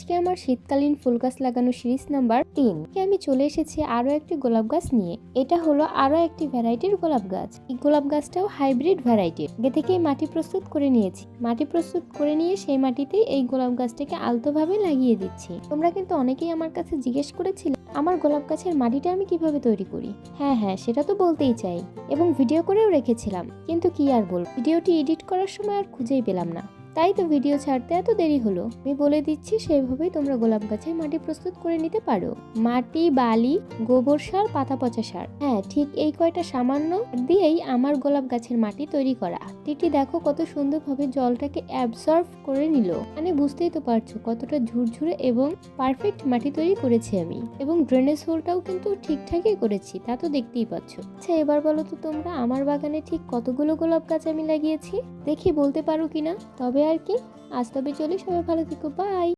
আজকে আমার শীতকালীন ফুল গাছ লাগানো সিরিজ নাম্বার তিন। আমি চলে এসেছি আরও একটি গোলাপ গাছ নিয়ে। এটা হলো আরও একটি ভ্যারাইটির গোলাপ গাছ। এই গোলাপ গাছটাও হাইব্রিড ভ্যারাইটির আগে থেকেই মাটি প্রস্তুত করে নিয়েছি। মাটি প্রস্তুত করে নিয়ে সেই মাটিতে এই গোলাপ গাছটাকে আলতোভাবে লাগিয়ে দিচ্ছি। তোমরা কিন্তু অনেকেই আমার কাছে জিজ্ঞেস করেছিলে, আমার গোলাপ গাছের মাটিটা আমি কীভাবে তৈরি করি? হ্যাঁ হ্যাঁ সেটা তো বলতেই চাই। এবং ভিডিও করেও রেখেছিলাম। কিন্তু কি আর বল ভিডিওটি এডিট করার সময় আর খুঁজেই পেলাম না। তাই তো ভিডিও ছাড়তে এত দেরি হলো। আমি বলে দিচ্ছি সেইভাবেই তোমরা গোলাপ গাছের মাটি প্রস্তুত করে নিতে পারো। মাটি, বালি, গোবর সার, পাতা পচা সার। হ্যাঁ ঠিক এই কয়টা সামান্য দিয়েই আমার গোলাপ গাছের মাটি তৈরি করা। টিটি দেখো কত সুন্দরভাবে জলটাকে অ্যাবসর্ভ করে নিল। মানে বুঝতেই তো পারছ, কতটা ঝুরঝুরে এবং পারফেক্ট মাটি তৈরি করেছি আমি। এবং ড্রেনেজ হোলটাও কিন্তু ঠিকঠাকই করেছি, তা তো দেখতেই পাচ্ছ। আচ্ছা এবার বলো তো তোমরা, আমার বাগানে ঠিক কতগুলো গোলাপ গাছ আমি লাগিয়েছি? দেখি বলতে পারো কিনা? তবে আর কি। আজ তবে চলি সবাই ভালো থেকো বাই